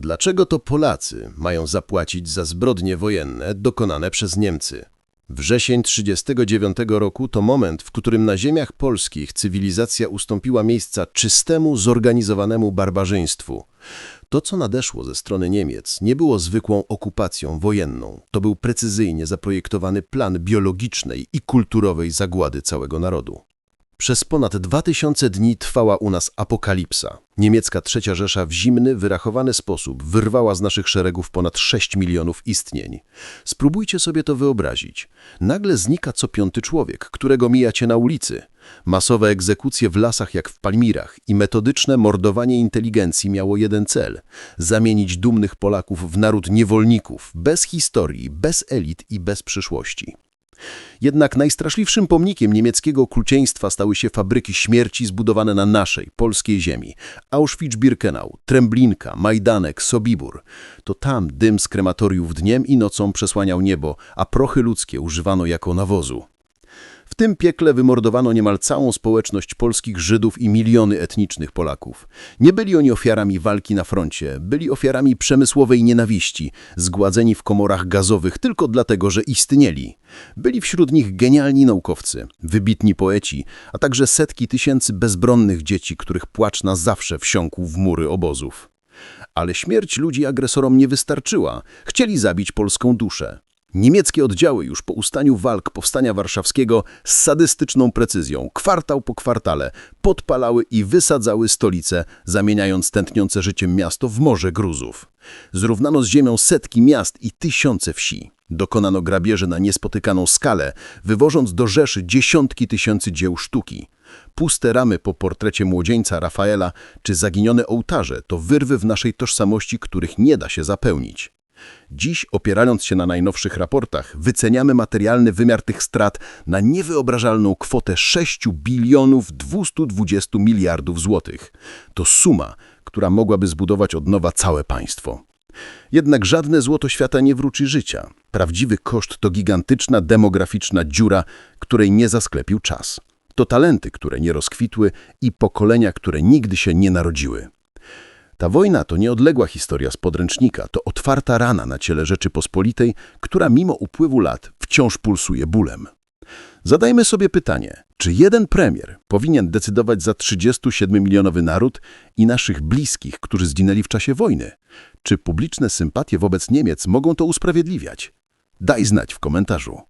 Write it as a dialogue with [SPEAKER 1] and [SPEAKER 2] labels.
[SPEAKER 1] Dlaczego to Polacy mają zapłacić za zbrodnie wojenne dokonane przez Niemcy? Wrzesień 1939 roku to moment, w którym na ziemiach polskich cywilizacja ustąpiła miejsca czystemu, zorganizowanemu barbarzyństwu. To, co nadeszło ze strony Niemiec, nie było zwykłą okupacją wojenną. To był precyzyjnie zaprojektowany plan biologicznej i kulturowej zagłady całego narodu. Przez ponad 2000 dni trwała u nas apokalipsa. Niemiecka Trzecia Rzesza w zimny, wyrachowany sposób wyrwała z naszych szeregów ponad 6 milionów istnień. Spróbujcie sobie to wyobrazić. Nagle znika co piąty człowiek, którego mijacie na ulicy. Masowe egzekucje w lasach jak w Palmirach i metodyczne mordowanie inteligencji miało jeden cel – zamienić dumnych Polaków w naród niewolników, bez historii, bez elit i bez przyszłości. Jednak najstraszliwszym pomnikiem niemieckiego okrucieństwa stały się fabryki śmierci zbudowane na naszej, polskiej ziemi. Auschwitz-Birkenau, Tremblinka, Majdanek, Sobibór. To tam dym z krematoriów dniem i nocą przesłaniał niebo, a prochy ludzkie używano jako nawozu. W tym piekle wymordowano niemal całą społeczność polskich Żydów i miliony etnicznych Polaków. Nie byli oni ofiarami walki na froncie, byli ofiarami przemysłowej nienawiści, zgładzeni w komorach gazowych tylko dlatego, że istnieli. Byli wśród nich genialni naukowcy, wybitni poeci, a także setki tysięcy bezbronnych dzieci, których płacz na zawsze wsiąkł w mury obozów. Ale śmierć ludzi agresorom nie wystarczyła. Chcieli zabić polską duszę. Niemieckie oddziały już po ustaniu walk Powstania Warszawskiego z sadystyczną precyzją, kwartał po kwartale, podpalały i wysadzały stolice, zamieniając tętniące życiem miasto w morze gruzów. Zrównano z ziemią setki miast i tysiące wsi. Dokonano grabieży na niespotykaną skalę, wywożąc do Rzeszy dziesiątki tysięcy dzieł sztuki. Puste ramy po portrecie młodzieńca Rafaela czy zaginione ołtarze to wyrwy w naszej tożsamości, których nie da się zapełnić. Dziś, opierając się na najnowszych raportach, wyceniamy materialny wymiar tych strat na niewyobrażalną kwotę 6 bilionów 220 miliardów złotych. To suma, która mogłaby zbudować od nowa całe państwo. Jednak żadne złoto świata nie wróci życia. Prawdziwy koszt to gigantyczna demograficzna dziura, której nie zasklepił czas. To talenty, które nie rozkwitły i pokolenia, które nigdy się nie narodziły. Ta wojna to nieodległa historia z podręcznika, to otwarta rana na ciele Rzeczypospolitej, która mimo upływu lat wciąż pulsuje bólem. Zadajmy sobie pytanie, czy jeden premier powinien decydować za 37-milionowy naród i naszych bliskich, którzy zginęli w czasie wojny? Czy publiczne sympatie wobec Niemiec mogą to usprawiedliwiać? Daj znać w komentarzu.